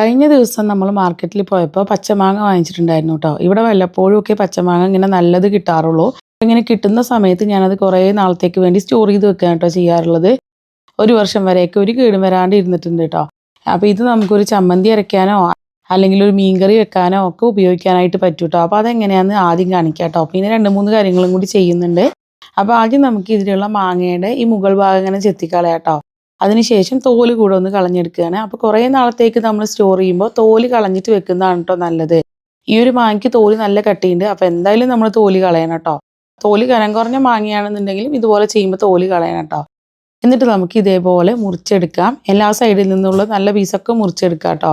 കഴിഞ്ഞ ദിവസം നമ്മൾ മാർക്കറ്റിൽ പോയപ്പോൾ പച്ചമാങ്ങ വാങ്ങിച്ചിട്ടുണ്ടായിരുന്നു കേട്ടോ. ഇവിടെ വല്ലപ്പോഴും ഒക്കെ പച്ചമാങ്ങ ഇങ്ങനെ നല്ലത് കിട്ടാറുള്ളൂ. ഇങ്ങനെ കിട്ടുന്ന സമയത്ത് ഞാനത് കുറേ നാളത്തേക്ക് വേണ്ടി സ്റ്റോർ ചെയ്ത് വെക്കാൻ കേട്ടോ ചെയ്യാറുള്ളത്. ഒരു വർഷം വരെയൊക്കെ ഒരു കീടും വരാണ്ട് ഇരുന്നിട്ടുണ്ട് കേട്ടോ. അപ്പോൾ ഇത് നമുക്കൊരു ചമ്മന്തി അരയ്ക്കാനോ അല്ലെങ്കിൽ ഒരു മീൻകറി വെക്കാനോ ഒക്കെ ഉപയോഗിക്കാനായിട്ട് പറ്റും കേട്ടോ. അപ്പോൾ അതെങ്ങനെയാണെന്ന് ആദ്യം കാണിക്കാം കേട്ടോ. പിന്നെ രണ്ട് മൂന്ന് കാര്യങ്ങളും കൂടി ചെയ്യുന്നുണ്ട്. അപ്പോൾ ആദ്യം നമുക്ക് ഇതിലുള്ള മാങ്ങയുടെ ഈ മുകൾ ഭാഗം ഇങ്ങനെ ചെത്തിക്കളയാം കേട്ടോ. അതിനുശേഷം തോൽ കൂടെ ഒന്ന് കളഞ്ഞെടുക്കുകയാണ്. അപ്പോൾ കുറേ നാളത്തേക്ക് നമ്മൾ സ്റ്റോർ ചെയ്യുമ്പോൾ തോൽ കളഞ്ഞിട്ട് വെക്കുന്നതാണ് കേട്ടോ നല്ലത്. ഈ ഒരു മാങ്ങയ്ക്ക് തോൽ നല്ല കട്ടിയുണ്ട്. അപ്പോൾ എന്തായാലും നമ്മൾ തോൽ കളയണം കേട്ടോ തോൽ കനം കുറഞ്ഞ മാങ്ങയാണെന്നുണ്ടെങ്കിലും ഇതുപോലെ ചെയ്യുമ്പോൾ തോൽ കളയണം കേട്ടോ എന്നിട്ട് നമുക്ക് ഇതേപോലെ മുറിച്ചെടുക്കാം. എല്ലാ സൈഡിൽ നിന്നുള്ള നല്ല പീസൊക്കെ മുറിച്ചെടുക്കാം കേട്ടോ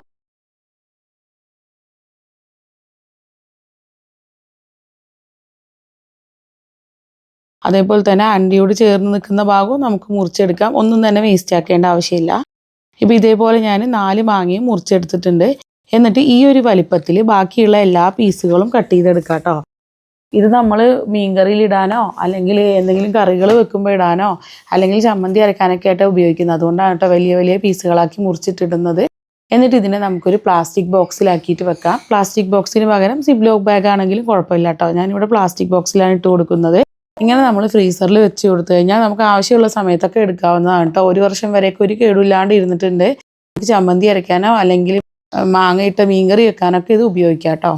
അതേപോലെ തന്നെ അണ്ടിയോട് ചേർന്ന് നിൽക്കുന്ന ഭാഗവും നമുക്ക് മുറിച്ചെടുക്കാം. ഒന്നും തന്നെ വേസ്റ്റ് ആക്കേണ്ട ആവശ്യമില്ല. ഇപ്പം ഇതേപോലെ ഞാൻ നാല് മാങ്ങയും മുറിച്ചെടുത്തിട്ടുണ്ട്. എന്നിട്ട് ഈ ഒരു വലിപ്പത്തിൽ ബാക്കിയുള്ള എല്ലാ പീസുകളും കട്ട് ചെയ്തെടുക്കാം കേട്ടോ ഇത് നമ്മൾ മീൻകറിയിൽ ഇടാനോ അല്ലെങ്കിൽ എന്തെങ്കിലും കറികൾ വെക്കുമ്പോൾ ഇടാനോ അല്ലെങ്കിൽ ചമ്മന്തി അരക്കാനൊക്കെ ആയിട്ട് ഉപയോഗിക്കുന്നത്. അതുകൊണ്ടാണ് കേട്ടോ വലിയ വലിയ പീസുകളാക്കി മുറിച്ചിട്ടിടുന്നത്. എന്നിട്ട് ഇതിനെ നമുക്കൊരു പ്ലാസ്റ്റിക് ബോക്സിലാക്കിയിട്ട് വെക്കാം. പ്ലാസ്റ്റിക് ബോക്സിന് പകരം സിബ്ലോക്ക് ബാഗ് ആണെങ്കിലും കുഴപ്പമില്ല കേട്ടോ ഞാനിവിടെ പ്ലാസ്റ്റിക് ബോക്സിലാണ് ഇട്ട് കൊടുക്കുന്നത്. ഇങ്ങനെ നമ്മൾ ഫ്രീസറിൽ വെച്ച് കൊടുത്തു കഴിഞ്ഞാൽ നമുക്ക് ആവശ്യമുള്ള സമയത്തൊക്കെ എടുക്കാവുന്നതാണ് കേട്ടോ. ഒരു വർഷം വരെയൊക്കെ ഒരു കേടുമില്ലാണ്ട് ഇരുന്നിട്ടുണ്ട്. നമുക്ക് ചമ്മന്തി അരയ്ക്കാനോ അല്ലെങ്കിൽ മാങ്ങയിട്ട മീൻകറി വെക്കാനൊക്കെ ഇത് ഉപയോഗിക്കാം കേട്ടോ.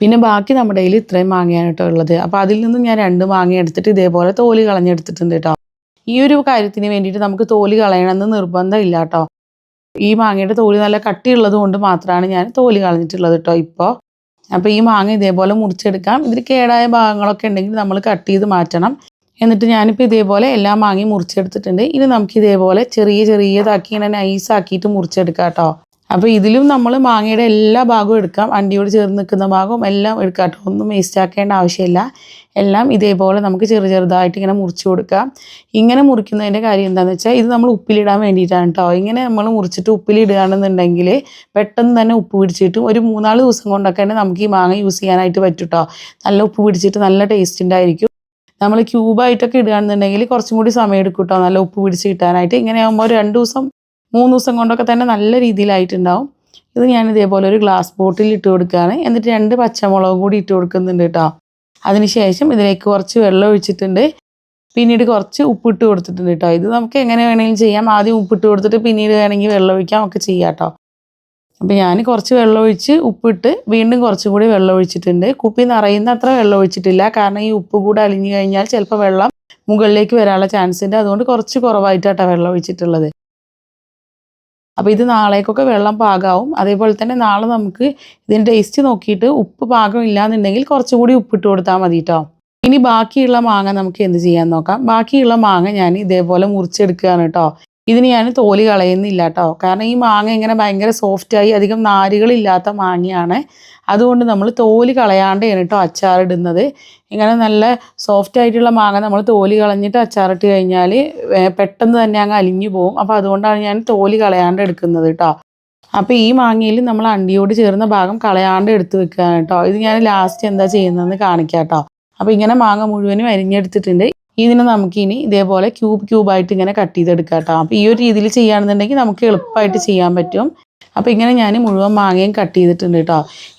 പിന്നെ ബാക്കി നമ്മുടെ കയ്യിൽ ഇത്രയും മാങ്ങയാണ് കേട്ടോ ഉള്ളത്. അപ്പോൾ അതിൽ നിന്ന് ഞാൻ രണ്ട് മാങ്ങ എടുത്തിട്ട് ഇതേപോലെ തോൽ കളഞ്ഞെടുത്തിട്ടുണ്ട് കേട്ടോ. ഈ ഒരു കാര്യത്തിന് വേണ്ടിയിട്ട് നമുക്ക് തോൽ കളയണമെന്ന് നിർബന്ധമില്ല കേട്ടോ. ഈ മാങ്ങയുടെ തോൽ നല്ല കട്ടിയുള്ളത് കൊണ്ട് മാത്രമാണ് ഞാൻ തോൽ കളഞ്ഞിട്ടുള്ളത് കേട്ടോ ഇപ്പോൾ അപ്പോൾ ഈ മാങ്ങ ഇതേപോലെ മുറിച്ചെടുക്കാം. ഇതിൽ കേടായ ഭാഗങ്ങളൊക്കെ ഉണ്ടെങ്കിൽ നമ്മൾ കട്ട് ചെയ്ത് മാറ്റണം. എന്നിട്ട് ഞാനിപ്പോൾ ഇതേപോലെ എല്ലാ മാങ്ങയും മുറിച്ചെടുത്തിട്ടുണ്ട്. ഇനി നമുക്ക് ഇതേപോലെ ചെറിയ ചെറിയതാക്കി ഇങ്ങനെ നൈസാക്കിയിട്ട് മുറിച്ചെടുക്കാം കേട്ടോ. അപ്പോൾ ഇതിലും നമ്മൾ മാങ്ങയുടെ എല്ലാ ഭാഗവും എടുക്കാം. അണ്ടിയോട് ചേർന്ന് നിൽക്കുന്ന ഭാഗവും എല്ലാം എടുക്കാം കേട്ടോ ഒന്നും വേസ്റ്റ് ആക്കേണ്ട ആവശ്യമില്ല. എല്ലാം ഇതേപോലെ നമുക്ക് ചെറു ചെറുതായിട്ട് ഇങ്ങനെ മുറിച്ച് കൊടുക്കാം. ഇങ്ങനെ മുറിക്കുന്നതിന്റെ കാര്യം എന്താണെന്ന് വെച്ചാൽ ഇത് നമ്മൾ ഉപ്പിലിടാൻ വേണ്ടിയിട്ടാണ് കേട്ടോ ഇങ്ങനെ നമ്മൾ മുറിച്ചിട്ട് ഉപ്പിലിടുകയാണെന്നുണ്ടെങ്കിൽ പെട്ടെന്ന് തന്നെ ഉപ്പ് പിടിച്ചിട്ട് ഒരു മൂന്നാൽ ദിവസം കൊണ്ടൊക്കെ നമുക്ക് ഈ മാങ്ങ യൂസ് ചെയ്യാനായിട്ട് പറ്റും കേട്ടോ നല്ല ഉപ്പ് പിടിച്ചിട്ട് നല്ല ടേസ്റ്റ് ഉണ്ടായിരിക്കും. നമ്മൾ ക്യൂബായിട്ടൊക്കെ ഇടുകയാണെന്നുണ്ടെങ്കിൽ കുറച്ചും കൂടി സമയം എടുക്കും കേട്ടോ നല്ല ഉപ്പ് പിടിച്ച് കിട്ടാനായിട്ട്. ഇങ്ങനെ ആകുമ്പോൾ രണ്ട് ദിവസം മൂന്ന് ദിവസം കൊണ്ടൊക്കെ തന്നെ നല്ല രീതിയിലായിട്ടുണ്ടാവും. ഇത് ഞാൻ ഇതേപോലെ ഒരു ഗ്ലാസ് ബോട്ടിൽ ഇട്ട് കൊടുക്കുകയാണ്. എന്നിട്ട് രണ്ട് പച്ചമുളകും കൂടി ഇട്ട് കൊടുക്കുന്നുണ്ട് കേട്ടോ അതിനുശേഷം ഇതിലേക്ക് കുറച്ച് വെള്ളം ഒഴിച്ചിട്ടുണ്ട്. പിന്നീട് കുറച്ച് ഉപ്പിട്ട് കൊടുത്തിട്ടുണ്ട് കേട്ടോ ഇത് നമുക്ക് എങ്ങനെ വേണമെങ്കിലും ചെയ്യാം. ആദ്യം ഉപ്പിട്ട് കൊടുത്തിട്ട് പിന്നീട് വേണമെങ്കിൽ വെള്ളം ഒഴിക്കാം. ഒക്കെ ചെയ്യാം കേട്ടോ അപ്പോൾ ഞാൻ കുറച്ച് വെള്ളം ഒഴിച്ച് ഉപ്പിട്ട് വീണ്ടും കുറച്ചും കൂടി വെള്ളം ഒഴിച്ചിട്ടുണ്ട്. കുപ്പി നിറയുന്ന അത്ര വെള്ളം ഒഴിച്ചിട്ടില്ല. കാരണം ഈ ഉപ്പ് കൂടെ അലിഞ്ഞു കഴിഞ്ഞാൽ ചിലപ്പോൾ വെള്ളം മുകളിലേക്ക് വരാനുള്ള ചാൻസ് ഉണ്ട്. അതുകൊണ്ട് കുറച്ച് കുറവായിട്ടാണ് വെള്ളം ഒഴിച്ചിട്ടുള്ളത്. അപ്പോൾ ഇത് നാളേക്കൊക്കെ വെള്ളം പാകാവും. അതേപോലെ തന്നെ നാളെ നമുക്ക് ഇതിന്റെ ടേസ്റ്റ് നോക്കിയിട്ട് ഉപ്പ് പാകം ഇല്ലാന്നുണ്ടെങ്കിൽ കുറച്ചും കൂടി ഉപ്പിട്ട് കൊടുത്താൽ മതി കേട്ടോ ഇനി ബാക്കിയുള്ള മാങ്ങ നമുക്ക് എന്ത് ചെയ്യാൻ നോക്കാം? ബാക്കിയുള്ള മാങ്ങ ഞാൻ ഇതേപോലെ മുറിച്ചെടുക്കുകയാണ് കേട്ടോ ഇതിന് ഞാൻ തോൽ കളയുന്നില്ല കേട്ടോ കാരണം ഈ മാങ്ങ ഇങ്ങനെ ഭയങ്കര സോഫ്റ്റായി അധികം നാരുകളില്ലാത്ത മാങ്ങയാണ്. അതുകൊണ്ട് നമ്മൾ തോൽ കളയാണ്ടാണ് കേട്ടോ അച്ചാറിടുന്നത്. ഇങ്ങനെ നല്ല സോഫ്റ്റ് ആയിട്ടുള്ള മാങ്ങ നമ്മൾ തോൽ കളഞ്ഞിട്ട് അച്ചാറിട്ട് കഴിഞ്ഞാൽ പെട്ടെന്ന് തന്നെ അങ്ങ് അലിഞ്ഞു പോകും അപ്പോൾ അതുകൊണ്ടാണ് ഞാൻ തോൽ കളയാണ്ട് എടുക്കുന്നത് കേട്ടോ അപ്പോൾ ഈ മാങ്ങയിൽ നമ്മൾ അണ്ടിയോട് ചേർന്ന ഭാഗം കളയാണ്ട് എടുത്ത് വെക്കുകയാണ് കേട്ടോ ഇത് ഞാൻ ലാസ്റ്റ് എന്താ ചെയ്യുന്നതെന്ന് കാണിക്കാം കേട്ടോ അപ്പോൾ ഇങ്ങനെ മാങ്ങ മുഴുവനും അരിഞ്ഞെടുത്തിട്ടുണ്ട്. ഇതിനെ നമുക്കിനി ഇതേപോലെ ക്യൂബ് ക്യൂബായിട്ട് ഇങ്ങനെ കട്ട് ചെയ്തെടുക്കാം കേട്ടോ അപ്പോൾ ഈ ഒരു രീതിയിൽ ചെയ്യുകയാണെന്നുണ്ടെങ്കിൽ നമുക്ക് എളുപ്പമായിട്ട് ചെയ്യാൻ പറ്റും. അപ്പോൾ ഇങ്ങനെ ഞാൻ മുഴുവൻ മാങ്ങയും കട്ട് ചെയ്തിട്ടുണ്ട് കേട്ടോ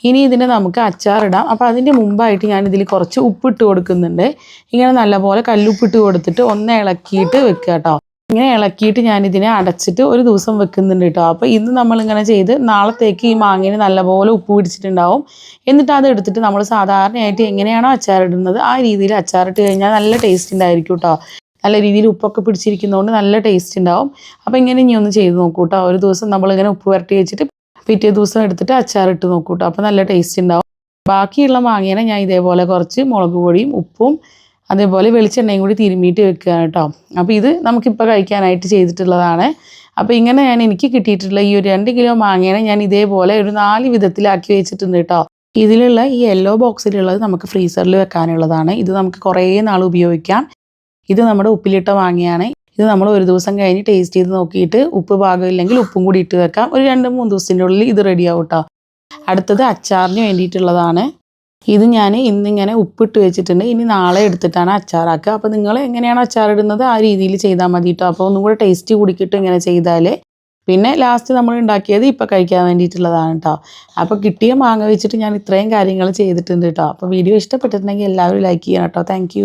ഇനി ഇതിനെ നമുക്ക് അച്ചാറിടാം. അപ്പോൾ അതിന്റെ മുമ്പായിട്ട് ഞാൻ ഇതിൽ കുറച്ച് ഉപ്പിട്ട് കൊടുക്കുന്നുണ്ട്. ഇങ്ങനെ നല്ലപോലെ കല്ലുപ്പിട്ട് കൊടുത്തിട്ട് ഒന്ന് ഇളക്കിയിട്ട് വെക്കുക കേട്ടോ ഇങ്ങനെ ഇളക്കിയിട്ട് ഞാൻ ഇതിനെ അടച്ചിട്ട് ഒരു ദിവസം വെക്കുന്നുണ്ട് കേട്ടോ അപ്പോൾ ഇന്ന് നമ്മളിങ്ങനെ ചെയ്ത് നാളത്തേക്ക് ഈ മാങ്ങേനെ നല്ലപോലെ ഉപ്പ് പിടിച്ചിട്ടുണ്ടാവും. എന്നിട്ട് അത് എടുത്തിട്ട് നമ്മൾ സാധാരണയായിട്ട് എങ്ങനെയാണോ അച്ചാറിടുന്നത് ആ രീതിയിൽ അച്ചാറിട്ട് കഴിഞ്ഞാൽ നല്ല ടേസ്റ്റ് ഉണ്ടായിരിക്കും കേട്ടോ നല്ല രീതിയിൽ ഉപ്പൊക്കെ പിടിച്ചിരിക്കുന്നതുകൊണ്ട് നല്ല ടേസ്റ്റ് ഉണ്ടാവും. അപ്പോൾ ഇങ്ങനെ ഇനി ഒന്ന് ചെയ്ത് നോക്കൂ കേട്ടോ ഒരു ദിവസം നമ്മളിങ്ങനെ ഉപ്പ് വരട്ടി വെച്ചിട്ട് പിറ്റേ ദിവസം എടുത്തിട്ട് അച്ചാറിട്ട് നോക്കൂ കേട്ടോ അപ്പോൾ നല്ല ടേസ്റ്റ് ഉണ്ടാവും. ബാക്കിയുള്ള മാങ്ങേനെ ഞാൻ ഇതേപോലെ കുറച്ച് മുളക് പൊടിയും ഉപ്പും അതേപോലെ വെളിച്ചെണ്ണയും കൂടി തിരുമ്മിയിട്ട് വെക്കുകയാണ് കേട്ടോ അപ്പോൾ ഇത് നമുക്കിപ്പോൾ കഴിക്കാനായിട്ട് ചെയ്തിട്ടുള്ളതാണ്. അപ്പോൾ ഇങ്ങനെ ഞാൻ എനിക്ക് കിട്ടിയിട്ടുള്ള ഈ ഒരു രണ്ട് കിലോ മാങ്ങേനെ ഞാൻ ഇതേപോലെ ഒരു നാല് വിധത്തിലാക്കി വെച്ചിട്ടുണ്ട് കേട്ടോ ഇതിലുള്ള ഈ യെല്ലോ ബോക്സിലുള്ളത് നമുക്ക് ഫ്രീസറിൽ വെക്കാനുള്ളതാണ്. ഇത് നമുക്ക് കുറേ നാൾ ഉപയോഗിക്കാം. ഇത് നമ്മുടെ ഉപ്പിലിട്ട മാങ്ങയാണ്. ഇത് നമ്മൾ ഒരു ദിവസം കഴിഞ്ഞ് ടേസ്റ്റ് ചെയ്ത് നോക്കിയിട്ട് ഉപ്പ് പാകമില്ലെങ്കിൽ ഉപ്പും കൂടി ഇട്ട് വെക്കാം. ഒരു രണ്ട് മൂന്ന് ദിവസത്തിന്റെ ഉള്ളിൽ ഇത് റെഡിയാവും കേട്ടോ അടുത്തത് അച്ചാറിന് വേണ്ടിയിട്ടുള്ളതാണ്. ഇത് ഞാൻ ഇന്നിങ്ങനെ ഉപ്പിട്ട് വെച്ചിട്ടുണ്ട്. ഇനി നാളെ എടുത്തിട്ടാണ് അച്ചാറാക്കുക. അപ്പോൾ നിങ്ങൾ എങ്ങനെയാണ് അച്ചാറിടുന്നത് ആ രീതിയിൽ ചെയ്താൽ മതി കേട്ടോ അപ്പോൾ ഒന്നും കൂടെ ടേസ്റ്റ് കുടിക്കിട്ട് ഇങ്ങനെ ചെയ്താൽ. പിന്നെ ലാസ്റ്റ് നമ്മൾ ഉണ്ടാക്കിയത് ഇപ്പം കഴിക്കാൻ വേണ്ടിയിട്ടുള്ളതാണ് കേട്ടോ അപ്പോൾ കിട്ടിയ മാങ്ങ വെച്ചിട്ട് ഞാൻ ഇത്രയും കാര്യങ്ങൾ ചെയ്തിട്ടുണ്ട് കേട്ടോ അപ്പോൾ വീഡിയോ ഇഷ്ടപ്പെട്ടിട്ടുണ്ടെങ്കിൽ എല്ലാവരും ലൈക്ക് ചെയ്യണം കേട്ടോ താങ്ക്